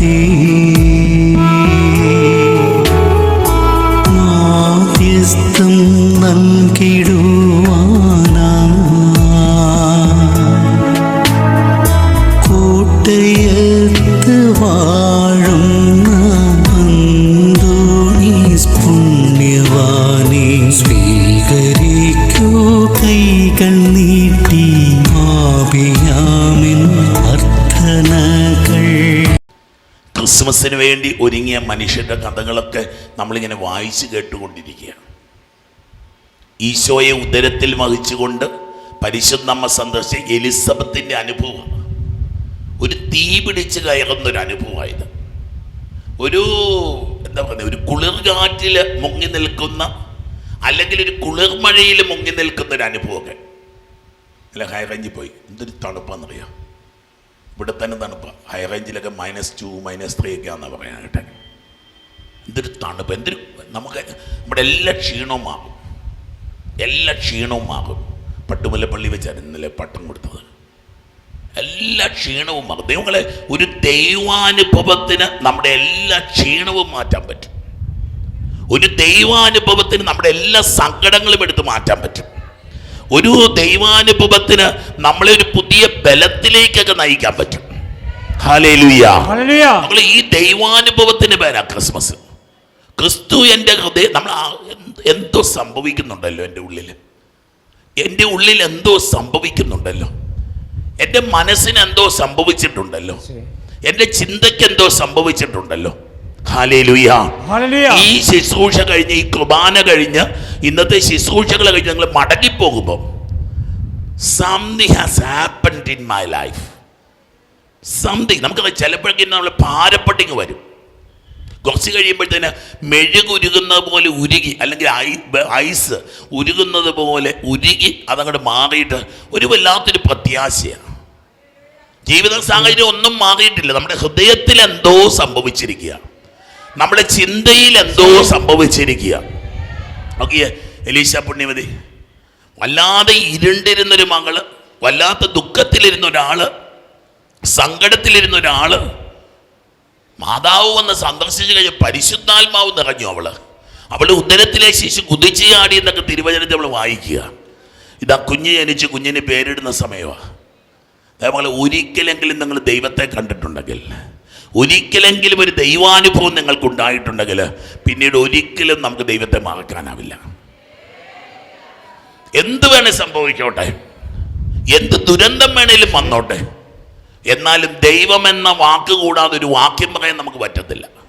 தீ ക്രിസ്മസിന് വേണ്ടി ഒരുങ്ങിയ മനുഷ്യരുടെ കഥകളൊക്കെ നമ്മളിങ്ങനെ വായിച്ചു കേട്ടുകൊണ്ടിരിക്കുകയാണ്. ഈശോയെ ഉദരത്തിൽ വഹിച്ചുകൊണ്ട് പരിശുദ്ധമ്മ സന്ദർശിച്ച എലിസബത്തിന്റെ അനുഭവം ഒരു തീ പിടിച്ച് കയറുന്നൊരു അനുഭവമായത്. ഒരു എന്താ പറയുക ഒരു കുളിർകാറ്റിൽ മുങ്ങി നിൽക്കുന്ന അല്ലെങ്കിൽ ഒരു കുളിർമഴയിൽ മുങ്ങി നിൽക്കുന്ന ഒരു അനുഭവമൊക്കെ അല്ല ഹൈ പോയി. എന്തൊരു തണുപ്പാണെന്നറിയാം ഇവിടെ തന്നെ തണുപ്പ് ഹൈ റേഞ്ചിലൊക്കെ മൈനസ് ടു മൈനസ് ത്രീ ഒക്കെ ആണെന്നാണ് പറയാൻ കേട്ടെ. എന്തൊരു തണുപ്പ് എന്തൊരു നമുക്ക് നമ്മുടെ എല്ലാ ക്ഷീണവും മാറും. എല്ലാ ക്ഷീണവും മാറും. പട്ടുമല്ലപ്പള്ളി വെച്ചാണ് ഇന്നലെ പട്ടം കൊടുത്തത്. എല്ലാ ക്ഷീണവും മാറും. ദൈവങ്ങളെ ഒരു ദൈവാനുഭവത്തിന് നമ്മുടെ എല്ലാ ക്ഷീണവും മാറ്റാൻ പറ്റും. ഒരു ദൈവാനുഭവത്തിന് നമ്മുടെ എല്ലാ സങ്കടങ്ങളും എടുത്ത് മാറ്റാൻ പറ്റും. ഒരു ദൈവാനുഭവത്തിന് നമ്മളെ ഒരു പുതിയ ബലത്തിലേക്കൊക്കെ നയിക്കാൻ പറ്റും. നമ്മൾ ഈ ദൈവാനുഭവത്തിന് പേരാ ക്രിസ്മസ്. ക്രിസ്തു എന്റെ ഹൃദയം നമ്മൾ എന്തോ സംഭവിക്കുന്നുണ്ടല്ലോ എന്റെ ഉള്ളിൽ എന്റെ ഉള്ളിൽ എന്തോ സംഭവിക്കുന്നുണ്ടല്ലോ. എന്റെ മനസ്സിന് എന്തോ സംഭവിച്ചിട്ടുണ്ടല്ലോ. എന്റെ ചിന്തയ്ക്ക് എന്തോ സംഭവിച്ചിട്ടുണ്ടല്ലോ. ഈ ശുശ്രൂഷ കഴിഞ്ഞ് ഈ കുർബാന കഴിഞ്ഞ് ഇന്നത്തെ ശുശ്രൂഷകൾ കഴിഞ്ഞ് ഞങ്ങൾ മടങ്ങിപ്പോകുമ്പോൾ something has happened in my life something നമുക്ക് ചിലപ്പോഴേക്കും നമ്മൾ ഭാരപ്പെട്ടിങ് വരും. കുറച്ച് കഴിയുമ്പോഴത്തേന് മെഴുകുരുകുന്നത് പോലെ ഉരുകി അല്ലെങ്കിൽ ഐ- ഐസ് ഉരുകുന്നത് പോലെ ഉരുകി അതങ്ങോട്ട് മാറിയിട്ട് ഒരു വല്ലാത്തൊരു പ്രത്യാശയാണ്. ജീവിത സാഹചര്യം ഒന്നും മാറിയിട്ടില്ല. നമ്മുടെ ഹൃദയത്തിൽ എന്തോ സംഭവിച്ചിരിക്കുക നമ്മുടെ ചിന്തയിൽ എന്തോ സംഭവിച്ചിരിക്കുക. നോക്കിയേ എലീശ പുണ്യമതി വല്ലാതെ ഇരുണ്ടിരുന്നൊരു മകൾ വല്ലാത്ത ദുഃഖത്തിലിരുന്ന ഒരാൾ സങ്കടത്തിലിരുന്ന ഒരാൾ മാതാവ് വന്ന് സന്ദർശിച്ചു കഴിഞ്ഞ് പരിശുദ്ധാത്മാവ് നിറഞ്ഞു അവൾ. അവളുടെ ഉദരത്തിലെ ശിശു കുതിച്ചു ചാടി എന്നൊക്കെ തിരുവചനത്തെ നമ്മൾ വായിക്കുക. ഇതാ കുഞ്ഞ് ജനിച്ച് കുഞ്ഞിന് പേരിടുന്ന സമയമാണ് അതേപോലെ ഒരിക്കലെങ്കിലും നിങ്ങൾ ദൈവത്തെ കണ്ടിട്ടുണ്ടെങ്കിൽ ഒരിക്കലെങ്കിലും ഒരു ദൈവാനുഭവം നിങ്ങൾക്ക് ഉണ്ടായിട്ടുണ്ടെങ്കിൽ പിന്നീട് ഒരിക്കലും നമുക്ക് ദൈവത്തെ മറക്കാനാവില്ല. എന്ത് വേണേ സംഭവിക്കോട്ടെ. എന്ത് ദുരന്തം വേണേലും വന്നോട്ടെ. എന്നാലും ദൈവം എന്ന വാക്ക് കൂടാതെ ഒരു വാക്യം പറയാൻ നമുക്ക് പറ്റത്തില്ല.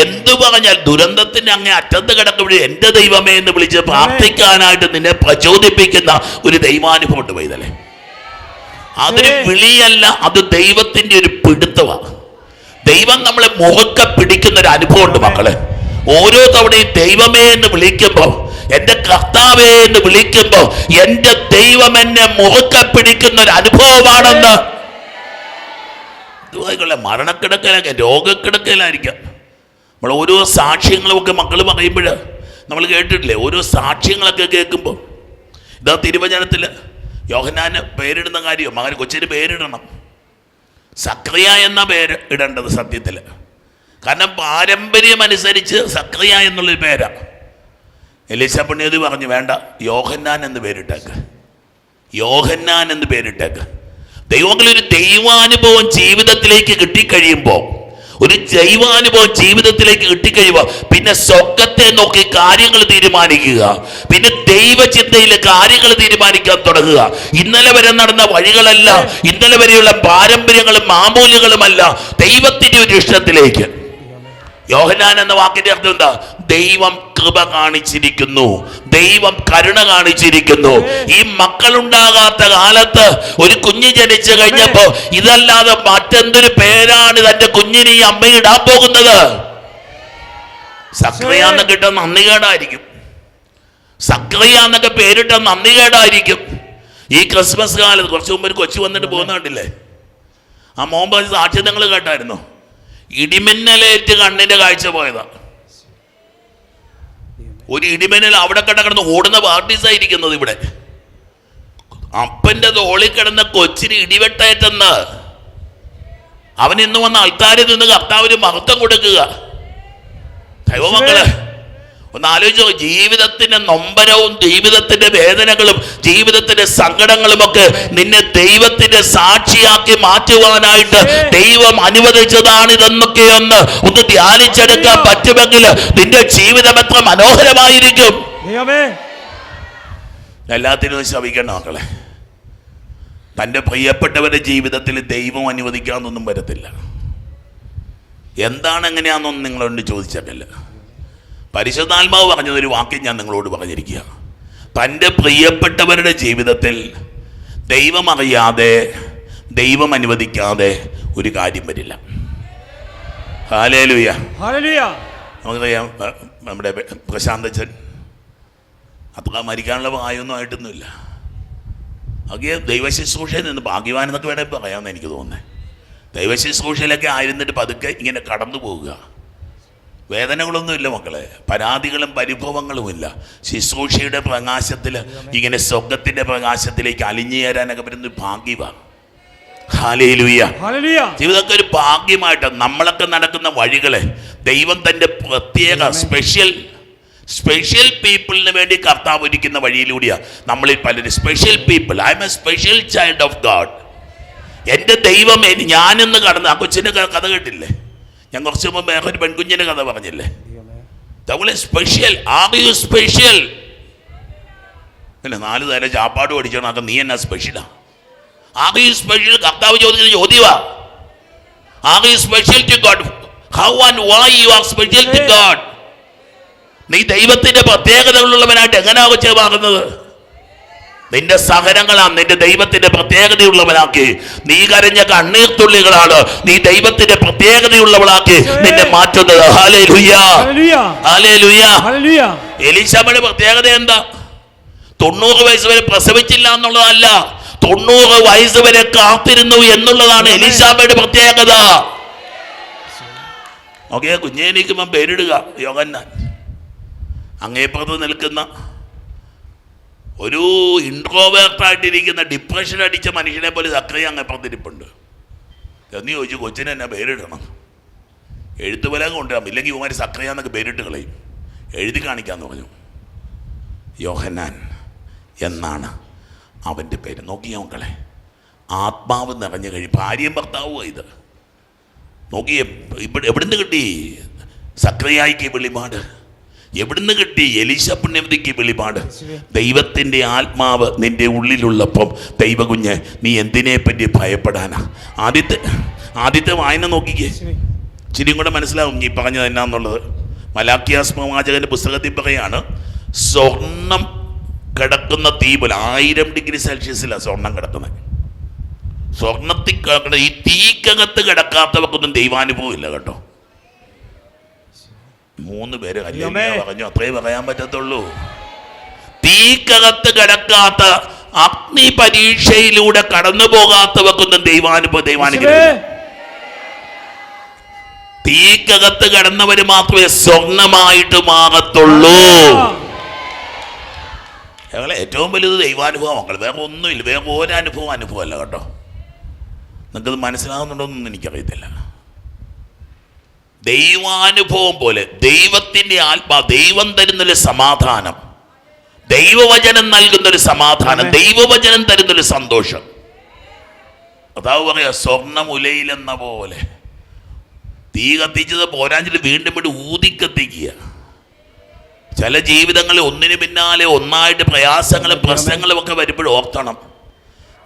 എന്തു പറഞ്ഞാൽ ദുരന്തത്തിന്റെ അങ്ങേ അറ്റത്ത് കിടക്കുമ്പോൾ എന്റെ ദൈവമേ എന്ന് വിളിച്ച് പ്രാർത്ഥിക്കാനായിട്ട് നിന്നെ പ്രചോദിപ്പിക്കുന്ന ഒരു ദൈവാനുഭവം ഉണ്ട് അതൊരു വിളിയല്ല അത് ദൈവത്തിന്റെ ഒരു പിടുത്തമാണ്. ദൈവം നമ്മളെ മുഖക്ക പിടിക്കുന്ന ഒരു അനുഭവമുണ്ട് മക്കളെ. ഓരോ തവണയും ദൈവമേ എന്ന് വിളിക്കുമ്പോൾ എന്റെ കർത്താവേ എന്ന് വിളിക്കുമ്പോൾ എന്റെ ദൈവം എന്നെ മുഖക്ക പിടിക്കുന്ന ഒരു അനുഭവമാണെന്ന് ഇതുപോലെ രോഗക്കിടക്കലായിരിക്കാം നമ്മൾ ഓരോ സാക്ഷ്യങ്ങളുമൊക്കെ മക്കൾ പറയുമ്പോൾ നമ്മൾ കേട്ടിട്ടില്ലേ? ഓരോ സാക്ഷ്യങ്ങളൊക്കെ കേൾക്കുമ്പോൾ ഇതാ തിരുവചനത്തിൽ യോഹനാന് പേരിടുന്ന കാര്യം മകന് കൊച്ചിന് പേരിടണം. സക്രിയ എന്ന പേര് ഇടേണ്ടത് സത്യത്തിൽ കാരണം പാരമ്പര്യം അനുസരിച്ച് സക്രിയ എന്നുള്ളൊരു പേരാണ് എലീസ പുണ്യതി പറഞ്ഞു വേണ്ട യോഹന്നാൻ എന്ന് പേരിട്ടേക്ക്. യോഹന്നാൻ എന്ന് പേരിട്ടേക്ക്. ദൈവങ്ങളൊരു ദൈവാനുഭവം ജീവിതത്തിലേക്ക് കിട്ടിക്കഴിയുമ്പോൾ ഒരു ജൈവാനുഭവം ജീവിതത്തിലേക്ക് കിട്ടിക്കഴിയുമ്പോൾ പിന്നെ സ്വർഗത്തെ നോക്കി കാര്യങ്ങൾ തീരുമാനിക്കുക. പിന്നെ ദൈവചിന്തയിൽ കാര്യങ്ങൾ തീരുമാനിക്കാൻ തുടങ്ങുക. ഇന്നലെ വരെ നടന്ന വഴികളല്ല ഇന്നലെ വരെയുള്ള പാരമ്പര്യങ്ങളും മാമൂല്യങ്ങളുമല്ല ദൈവത്തിന്റെ ഒരു ഇഷ്ടത്തിലേക്ക്. യോഹനാൻ എന്ന വാക്കിന്റെ അർത്ഥം എന്താ? ദൈവം കൃപ കാണിച്ചിരിക്കുന്നു. ദൈവം കരുണ കാണിച്ചിരിക്കുന്നു. ഈ മക്കളുണ്ടാകാത്ത കാലത്ത് ഒരു കുഞ്ഞ് ജനിച്ചു കഴിഞ്ഞപ്പോ ഇതല്ലാതെ മറ്റെന്തൊരു പേരാണ് തന്റെ കുഞ്ഞിന് ഈ അമ്മ ഇടാൻ പോകുന്നത്? സക്രിയാന്ന് കേടായിരിക്കും. സക്രയ എന്നൊക്കെ പേരിട്ട നന്ദി കേടായിരിക്കും. ഈ ക്രിസ്മസ് കാലത്ത് കുറച്ച് മുമ്പ് ഒരു കൊച്ചു വന്നിട്ട് പോകുന്ന കണ്ടില്ലേ? ആ മോമ്പ് സാക്ഷ്യം നിങ്ങൾ കേട്ടായിരുന്നോ? ഇടിമിന്നലേറ്റ് കണ്ണിന്റെ കാഴ്ച പോയതാ. ഒരു ഇടിമിന്നൽ അവിടെ കിടന്ന് ഓടുന്ന പാർട്ടീസ് ആയിരിക്കുന്നത് ഇവിടെ. അപ്പന്റെ തോളിൽ കിടന്ന കൊച്ചിന് ഇടിവെട്ടേറ്റെന്ന്. അവൻ ഇന്ന് വന്ന ആൾക്കാരിൽ നിന്ന് കർത്താവിന് മഹത്വം കൊടുക്കുക. ദൈവമക്കൾ ഒന്ന് ആലോചിച്ചോ ജീവിതത്തിന്റെ നൊമ്പരവും ജീവിതത്തിന്റെ വേദനകളും ജീവിതത്തിന്റെ സങ്കടങ്ങളും ഒക്കെ നിന്നെ ദൈവത്തിന്റെ സാക്ഷിയാക്കി മാറ്റുവാനായിട്ട് ദൈവം അനുവദിച്ചതാണ് ഇതെന്നൊക്കെ ഒന്ന് ഒന്ന് ധ്യാനിച്ചെടുക്കാൻ പറ്റുമെങ്കിൽ നിന്റെ ജീവിതം എത്ര മനോഹരമായിരിക്കും. എല്ലാത്തിനും ശ്രമിക്കണം മക്കളെ. തന്റെ പ്രിയപ്പെട്ടവരുടെ ജീവിതത്തിൽ ദൈവം അനുവദിക്കാമെന്നൊന്നും വരത്തില്ല. എന്താണ് എങ്ങനെയാണെന്നൊന്നും നിങ്ങളോട് ചോദിച്ചേക്കല്ല. പരിശുദ്ധാത്മാവ് പറഞ്ഞതൊരു വാക്യം ഞാൻ നിങ്ങളോട് പറഞ്ഞിരിക്കുക. തന്റെ പ്രിയപ്പെട്ടവരുടെ ജീവിതത്തിൽ ദൈവം അറിയാതെ ദൈവം അനുവദിക്കാതെ ഒരു കാര്യം വരില്ല. ഹാലേലുയ നമുക്കറിയാം നമ്മുടെ പ്രശാന്തച്ചൻ അത്ര മരിക്കാനുള്ള പ്രായമൊന്നും ആയിട്ടൊന്നുമില്ല. അതൊക്കെ ദൈവശുശ്രൂഷയിൽ നിന്ന് ഭാഗ്യവാനെന്നൊക്കെ വേണമെങ്കിൽ പറയാമെന്ന് എനിക്ക് തോന്നുന്നത്. ദൈവശുശ്രൂഷയിലൊക്കെ ആയിരുന്നിട്ട് പതുക്കെ ഇങ്ങനെ കടന്നു പോവുക വേദനകളൊന്നുമില്ല മക്കളെ. പരാതികളും പരിഭവങ്ങളുമില്ല. ശുശ്രൂഷയുടെ പ്രകാശത്തിൽ ഇങ്ങനെ സ്വർഗത്തിന്റെ പ്രകാശത്തിലേക്ക് അലിഞ്ഞു ചേരാനൊക്കെ പറ്റുന്ന ഭാഗ്യമാണ് ജീവിതമൊക്കെ ഒരു ഭാഗ്യമായിട്ട് നമ്മളൊക്കെ നടക്കുന്ന വഴികളെ ദൈവം തന്റെ പ്രത്യേക സ്പെഷ്യൽ സ്പെഷ്യൽ പീപ്പിളിന് വേണ്ടി കർത്താവ് ഒരുക്കുന്ന വഴിയിലൂടെയാണ് നമ്മളിൽ പലരും. Special people I M A special child of God എന്റെ ദൈവം ഞാനെന്ന് കടന്ന് ആ കൊച്ചിന്റെ കഥ കേട്ടില്ലേ? ഞാൻ കുറച്ച് മുമ്പ് വേറൊരു ഒരു പെൺകുഞ്ഞിന്റെ കഥ പറഞ്ഞില്ലേ? തവളെ സ്പെഷ്യൽ ആർ യു സ്പെഷ്യൽ പിന്നെ നാല് നേരം ചാപ്പാട് പഠിച്ചോണാക്ക നീ എന്നാ സ്പെഷ്യലാ ആർ യു സ്പെഷ്യൽ കർത്താവ് ചോദിച്ചത് ചോദ്യവാ are you special to God how and why you are special to God നീ ദൈവത്തിന്റെ പ്രത്യേകതകളുള്ളവനായിട്ട് എങ്ങനെയാ കൊച്ചമാകുന്നത് നിന്റെ സഹനങ്ങളാം നിന്റെ ദൈവത്തിന്റെ പ്രത്യേകതയുള്ളവനാക്കി. നീ കരഞ്ഞ കണ്ണീർ തുള്ളികളാണ് നീ ദൈവത്തിന്റെ പ്രത്യേകതയുള്ളവളാക്കി നിന്നെ മാറ്റുന്നത്. എലിശാബയുടെ പ്രത്യേകത എന്താ? തൊണ്ണൂറ് വയസ്സ് വരെ പ്രസവിച്ചില്ല എന്നുള്ളതല്ല തൊണ്ണൂറ് വയസ്സ് വരെ കാത്തിരുന്നു എന്നുള്ളതാണ് എലിശാബയുടെ പ്രത്യേകത. ഓക്കെ കുഞ്ഞേനിക്കുമ്പം പേരിടുക യോഗന്നാൻ അങ്ങേപ്പുറത്ത് നിൽക്കുന്ന ഒരു ഇൻട്രോവേർട്ടായിട്ടിരിക്കുന്ന ഡിപ്രഷൻ അടിച്ച മനുഷ്യനെ പോലെ സക്രിയ അങ്ങേപ്പുറത്തിരിപ്പുണ്ട് എന്ന് ചോദിച്ചു കൊച്ചിനെ എന്നെ പേരിടണം. എഴുത്ത് ബലം കൊണ്ടുവരാം. ഇല്ലെങ്കിൽ ഇവന്മാർ സക്രിയ എന്നൊക്കെ പേരിട്ട് കളയും. എഴുതി കാണിക്കാന്ന് പറഞ്ഞു. യോഹന്നാൻ എന്നാണ് അവന്റെ പേര്. നോക്കിയ മക്കളെ. ആത്മാവ് നിറഞ്ഞു കഴിയും ഭാര്യയും ഭർത്താവുമാണ് ഇത്. നോക്കിയേ ഇവിടെ എവിടുന്ന് കിട്ടി? സക്രിയായിക്ക് വെളിപാട്. എവിടുന്ന് കിട്ടി? എലീശ പുണ്യവതിക്ക് വെളിപാട്? ദൈവത്തിന്റെ ആത്മാവ് നിന്റെ ഉള്ളിലുള്ളപ്പം. ദൈവകുഞ്ഞ് നീ എന്തിനെ പറ്റി ഭയപ്പെടാനാ? ആദ്യത്തെ ആദ്യത്തെ വായന നോക്കിക്കേ. ഇച്ചിരിയും കൂടെ മനസ്സിലാവും ഈ പറഞ്ഞത് എന്നാന്നുള്ളത്. മലാക്കിയാസ് പുസ്തകത്തിൽ പറയാണ് സ്വർണം കിടക്കുന്ന തീ പോലെ ആയിരം ഡിഗ്രി സെൽഷ്യസിലാണ് സ്വർണം കിടക്കുന്നത്. സ്വർണത്തിൽ കിടക്കുന്ന ഈ തീക്കകത്ത് കിടക്കാത്തവർക്കൊന്നും ദൈവാനുഭവം ഇല്ല കേട്ടോ. മൂന്ന് പേര് കല്യാണം പറഞ്ഞു? അത്രേ പറയാൻ പറ്റത്തുള്ളൂ. തീക്കകത്ത് കിടക്കാത്ത അഗ്നി പരീക്ഷയിലൂടെ കടന്നു പോകാത്തവക്കൊന്നും ദൈവാനുഭവം ദൈവാനുഗ്രഹം തീക്കകത്ത് കടന്നവര് മാത്രമേ സ്വർണമായിട്ട് മാറത്തുള്ളൂ. ഞങ്ങളെ ഏറ്റവും വലുത് ദൈവാനുഭവം മക്കൾ വേറെ ഒന്നുമില്ല. വേറെ ഒരനുഭവം അനുഭവമല്ല കേട്ടോ. നിങ്ങൾക്കത് മനസ്സിലാകുന്നുണ്ടോയെന്നൊന്നും എനിക്കറിയത്തില്ല. ദൈവാനുഭവം പോലെ ദൈവത്തിന്റെ ആത്മാ ദൈവം തരുന്നൊരു സമാധാനം. ദൈവവചനം നൽകുന്നൊരു സമാധാനം. ദൈവവചനം തരുന്നൊരു സന്തോഷം. അതാവ് പറയാ സ്വർണമുലയിലെന്ന പോലെ. തീ കത്തിച്ചത് പോരാഞ്ചിൽ വീണ്ടും വീണ്ടും ഊതി കത്തിക്കുക ചില ജീവിതങ്ങളിൽ ഒന്നിനു പിന്നാലെ ഒന്നായിട്ട് പ്രയാസങ്ങളും പ്രശ്നങ്ങളും ഒക്കെ വരുമ്പോഴും ഓർത്തണം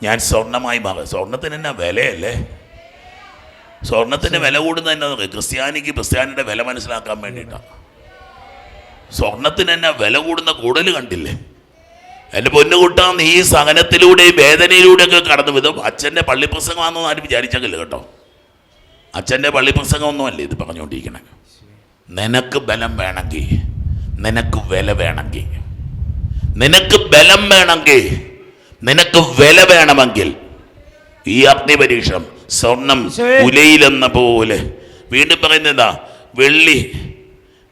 ഞാൻ സ്വർണമായി മാറും. സ്വർണത്തിന് എന്നാ വിലയല്ലേ? സ്വർണത്തിന് വില കൂടുന്നത് എന്നാ? ക്രിസ്ത്യാനിക്ക് ക്രിസ്ത്യാനിയുടെ വില മനസ്സിലാക്കാൻ വേണ്ടിയിട്ടാണ് സ്വർണത്തിന് തന്നെ വില കൂടുന്ന കൂടുതൽ കണ്ടില്ലേ? എന്റെ പൊന്നുകുട്ടാ നീ ഈ സഹനത്തിലൂടെയും വേദനയിലൂടെയൊക്കെ കടന്നു. വിധം അച്ഛന്റെ പള്ളിപ്രസംഗമാണെന്ന് ആരും വിചാരിച്ചെങ്കിലും കേട്ടോ. അച്ഛന്റെ പള്ളിപ്രസംഗമൊന്നുമല്ല ഇത് പറഞ്ഞുകൊണ്ടിരിക്കണേ. നിനക്ക് ബലം വേണമെങ്കിൽ നിനക്ക് വില വേണമെങ്കിൽ നിനക്ക് ബലം വേണമെങ്കിൽ നിനക്ക് വില വേണമെങ്കിൽ ഈ അഗ്നിപരീക്ഷണം സ്വർണം. ഉലയിലെന്ന പോലെ വീണ്ടും പറയുന്നത് എന്താ? വെള്ളി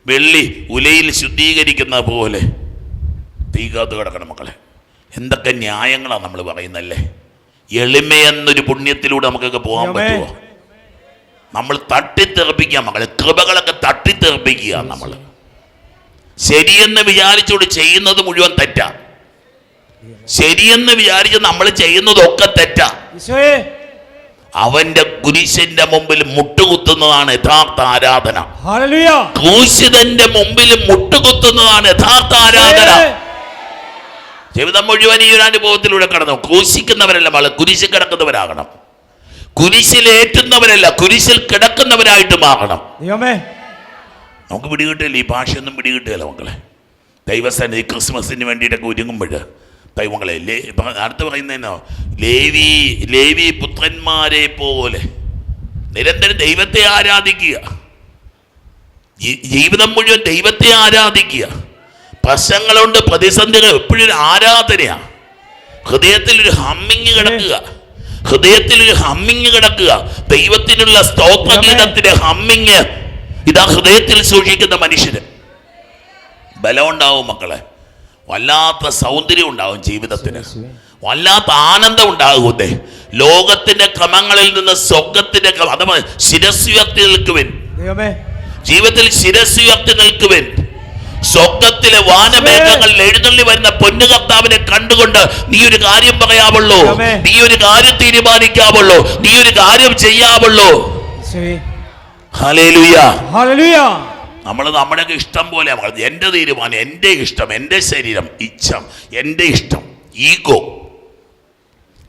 വെള്ളി ഉലയിൽ ശുദ്ധീകരിക്കുന്ന പോലെ. തീകാത്ത് കിടക്കണം മക്കളെ. എന്തൊക്കെ ന്യായങ്ങളാണ് നമ്മൾ പറയുന്നല്ലേ? എളിമയെന്നൊരു പുണ്യത്തിലൂടെ നമുക്കൊക്കെ പോകാൻ. പറ്റുമോ നമ്മൾ തട്ടിത്തെറിപ്പിക്കുക മക്കളെ. കൃപകളൊക്കെ തട്ടിത്തെറിപ്പിക്കുക നമ്മൾ. ശരിയെന്ന് വിചാരിച്ചുകൊണ്ട് ചെയ്യുന്നത് മുഴുവൻ തെറ്റാ. ശരിയെന്ന് വിചാരിച്ച് നമ്മൾ ചെയ്യുന്നതൊക്കെ തെറ്റാ. അവന്റെ കുരിശിന്റെ മുമ്പിൽ മുട്ടുകുത്തുന്നതാണ് യഥാർത്ഥ ആരാധന. ക്രൂശിതന്റെ മുമ്പിൽ മുട്ടുകുത്തുന്നതാണ് യഥാർത്ഥ ആരാധന. ജീവിതം മുഴുവൻ ഈ ഒരു അനുഭവത്തിലൂടെ കടന്നു. ക്രൂശിക്കുന്നവരല്ല മകൾ കുരിശിൽ കിടക്കുന്നവരാകണം. കുരിശിലേറ്റുന്നവരല്ല കുരിശിൽ കിടക്കുന്നവരായിട്ട് മാറണം. ദൈവമേ. നമുക്ക് പിടികിട്ടില്ല ഈ ഭാഷയൊന്നും പിടികിട്ടില്ല മക്കളെ. ദൈവസന്നിധി ക്രിസ്മസിന് വേണ്ടിയിട്ടൊക്കെ ഒരുങ്ങുമ്പോൾ ദൈവങ്ങളെ അടുത്ത് പറയുന്നതിനോ ലേവി ലേവി പുത്രന്മാരെ പോലെ. നിരന്തരം ദൈവത്തെ ആരാധിക്കുക. ജീവിതം മുഴുവൻ ദൈവത്തെ ആരാധിക്കുക. പ്രശ്നങ്ങളുണ്ട് പ്രതിസന്ധികൾ എപ്പോഴും ആരാധനയാണ് ഹൃദയത്തിൽ ഒരു ഹമ്മിങ് കിടക്കുക. ഹൃദയത്തിൽ ഒരു ഹമ്മിങ് കിടക്കുക. ദൈവത്തിനുള്ള സ്തോത്രഗീതത്തിന്റെ ഹമ്മിങ് ഇതാ ഹൃദയത്തിൽ സൂക്ഷിക്കുന്ന മനുഷ്യന്. ബലമുണ്ടാവും മക്കളെ. വല്ലാത്ത സൗന്ദര്യം ഉണ്ടാവും ജീവിതത്തിന്. വല്ലാത്ത ആനന്ദം ഉണ്ടാകുന്നേ ലോകത്തിന്റെ ക്രമങ്ങളിൽ നിന്ന് സ്വർഗത്തിന്റെ അഥവാ ശിരസ്യുയർത്തി നിൽക്കുവിൻ. ജീവിതത്തിൽ ശിരസ്സുയർത്തി നിൽക്കുവിൻ. സ്വർഗത്തിലെ വാനമേഘങ്ങളിൽ എഴുന്നള്ളി വരുന്ന പൊന്നുകർത്താവിനെ കണ്ടുകൊണ്ട് നീ ഒരു കാര്യം പറയാവുള്ളൂ. നീ ഒരു കാര്യം തീരുമാനിക്കാവുള്ളൂ. നീ ഒരു കാര്യം ചെയ്യാവുള്ളൂ. Hallelujah hallelujah. നമ്മൾ നമ്മുടെയൊക്കെ ഇഷ്ടം പോലെ എന്റെ തീരുമാനം എന്റെ ഇഷ്ടം എന്റെ ശരീരം ഇച്ഛം എന്റെ ഇഷ്ടം ഈഗോ.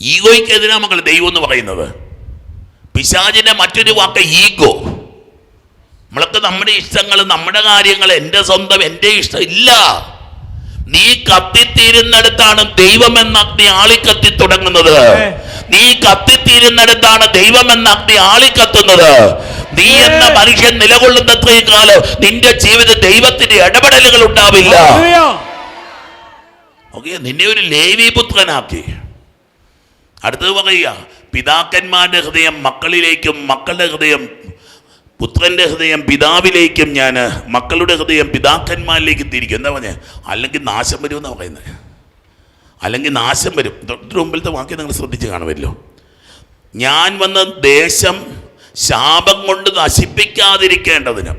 ഈഗോയ്ക്കെതിരാ മക്കൾ ദൈവം എന്ന് പറയുന്നത്. പിശാചിന്റെ മറ്റൊരു വാക്ക് ഈഗോ. നമ്മളൊക്കെ നമ്മുടെ ഇഷ്ടങ്ങൾ നമ്മുടെ കാര്യങ്ങൾ എന്റെ സ്വന്തം എന്റെ ഇഷ്ടം ഇല്ല. നീ കത്തിത്തീരുന്നിടത്താണ് ദൈവം എന്ന അഗ്നി ആളിക്കത്തി തുടങ്ങുന്നത്. നീ കത്തിത്തീരുന്നിടത്താണ് ദൈവം എന്ന അഗ്നി ആളിക്കത്തുന്നത്. നീ എന്ന മനുഷ്യൻ നിലകൊള്ളുന്നത്രയും കാലം നിന്റെ ജീവിത ദൈവത്തിന്റെ ഇടപെടലുകൾ ഉണ്ടാവില്ല. ഓക്കെ നിന്നെ ഒരു ലേവി പുത്രനാക്കി. അടുത്തത് പറയുക പിതാക്കന്മാരുടെ ഹൃദയം മക്കളിലേക്കും മക്കളുടെ ഹൃദയം പുത്രന്റെ ഹൃദയം പിതാവിലേക്കും ഞാൻ മക്കളുടെ ഹൃദയം പിതാക്കന്മാരിലേക്ക് തിരിക്കും എന്താ പറഞ്ഞത് അല്ലെങ്കിൽ നാശം വരും എന്നാണ് പറയുന്നത് അല്ലെങ്കിൽ നാശം വരും. തൊട്ട് മുമ്പിലത്തെ വാക്യം നിങ്ങൾ ശ്രദ്ധിച്ച് കാണുമല്ലോ. ഞാൻ വന്ന ദേശം ശാപം കൊണ്ട് നശിപ്പിക്കാതിരിക്കേണ്ടതിന്.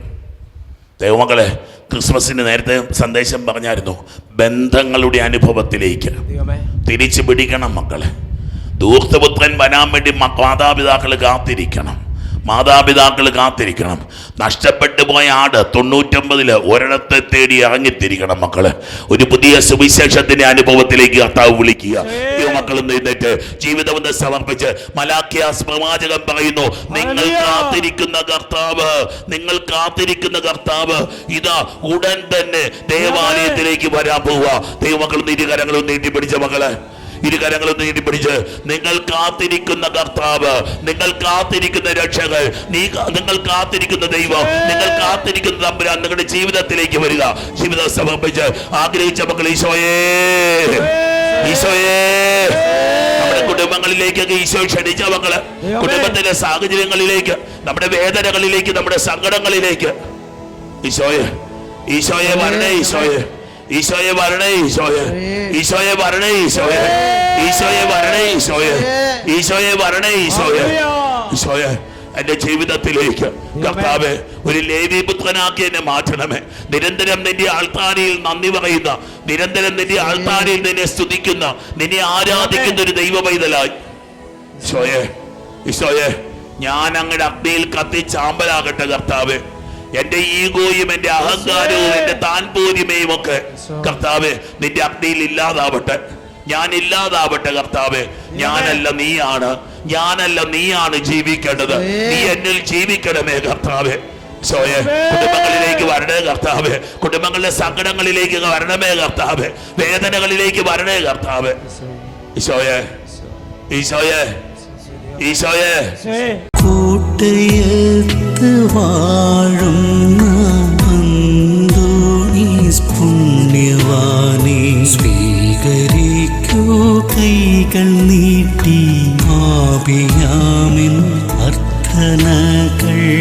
ദൈവമക്കളെ ക്രിസ്മസിന് നേരത്തെ സന്ദേശം പറഞ്ഞായിരുന്നു ബന്ധങ്ങളുടെ അനുഭവത്തിലേക്ക്. തിരിച്ചു പിടിക്കണം മക്കളെ. ദൂർത്തപുത്രൻ വരാൻ വേണ്ടി മാതാപിതാക്കൾ കാത്തിരിക്കണം. മാതാപിതാക്കൾ കാത്തിരിക്കണം. നഷ്ടപ്പെട്ടു പോയ ആട് തൊണ്ണൂറ്റൊമ്പതിൽ ഒരിടത്തെ തേടി ഇറങ്ങിത്തിരിക്കണം മക്കൾ. ഒരു പുതിയ സുവിശേഷത്തിന്റെ അനുഭവത്തിലേക്ക് കർത്താവ് വിളിക്കുക. മക്കൾ എഴുന്നേറ്റ് ജീവിതം സമർപ്പിച്ച് മലാഖ്യാസ് പ്രവാചകൻ പറയുന്നു നിങ്ങൾ കാത്തിരിക്കുന്ന കർത്താവ് നിങ്ങൾ കാത്തിരിക്കുന്ന കർത്താവ് ഇതാ ഉടൻ തന്നെ ദേവാലയത്തിലേക്ക് വരാൻ പോവുക. ദൈവമക്കൾ നീതികരങ്ങളും നീട്ടി പിടിച്ച മക്കളെ. ഇരുകരങ്ങളും നീട്ടി പിടിച്ച് നിങ്ങൾ കാത്തിരിക്കുന്ന കർത്താവ് നിങ്ങൾ കാത്തിരിക്കുന്ന രക്ഷകൾ നീ നിങ്ങൾ കാത്തിരിക്കുന്ന ദൈവം നിങ്ങൾ കാത്തിരിക്കുന്ന തമ്പുരാൻ നിങ്ങളുടെ ജീവിതത്തിലേക്ക് വരിക. ജീവിതം സമർപ്പിച്ച് ആഗ്രഹിച്ച മക്കൾ ഈശോയേ ഈശോയേ. നമ്മുടെ കുടുംബങ്ങളിലേക്കൊക്കെ ഈശോ ക്ഷണിച്ച മക്കൾ. കുടുംബത്തിലെ സാഹചര്യങ്ങളിലേക്ക് നമ്മുടെ വേദനകളിലേക്ക് നമ്മുടെ സങ്കടങ്ങളിലേക്ക്. ഈശോയെ ഈശോയെ വരണേ ഈശോയെ. ഈശോയെ വരണേ ഈശോയെ. ഈശോയെ വരണേ ഈശോയെ. ഈശോയെ വരണേ ഈശോയെ. ഈശോയെ വരണേ ഈശോയെ. ഈശോയെ എന്റെ ജീവിതത്തിലേക്ക് കർത്താവ് ഒരു ലേവി പുത്രനാക്കി എന്നെ മാറ്റണമേ. നിരന്തരം നിന്റെ ആൾത്താരിയിൽ നന്ദി പറയുന്ന നിരന്തരം നിന്റെ ആൾത്താരിയിൽ നിന്നെ സ്തുതിക്കുന്ന നിന്നെ ആരാധിക്കുന്ന ഒരു ദൈവ പൈതലായി ഈശോയെ ഈശോയെ ഞാൻ അങ്ങയുടെ അഗ്നിയിൽ കത്തി ചാമ്പലാകട്ടെ കർത്താവ്. എന്റെ ഈഗോയും എന്റെ അഹങ്കാരവും എന്റെ താൻപോര്യമേയും ഒക്കെ കർത്താവ് നിന്റെ അഗ്നിയിൽ ഇല്ലാതാവട്ടെ. ഞാൻ ഇല്ലാതാവട്ടെ കർത്താവ്. ഞാനല്ല നീയാണ്. ഞാനല്ല നീയാണ് ജീവിക്കേണ്ടത്. നീ എന്നിൽ ജീവിക്കണമേ കർത്താവ്. സോയെ കുടുംബങ്ങളിലേക്ക് വരണേ കർത്താവ്. കുടുംബങ്ങളിലെ സങ്കടങ്ങളിലേക്ക് വരണമേ കർത്താവ്. വേദനകളിലേക്ക് വരണേ കർത്താവ്. ഈശോയെ. ഈശോയെ. ഈശോയെ. ഈശോയെ കൂട്ടയത്ത് വാഴുന്ന അന്തോണീസ് പുണ്യവാനെ. സ്വീകരിക്കൂ കൈകൾ നീട്ടി ആപിയാമിൻ അർത്ഥനകൾ.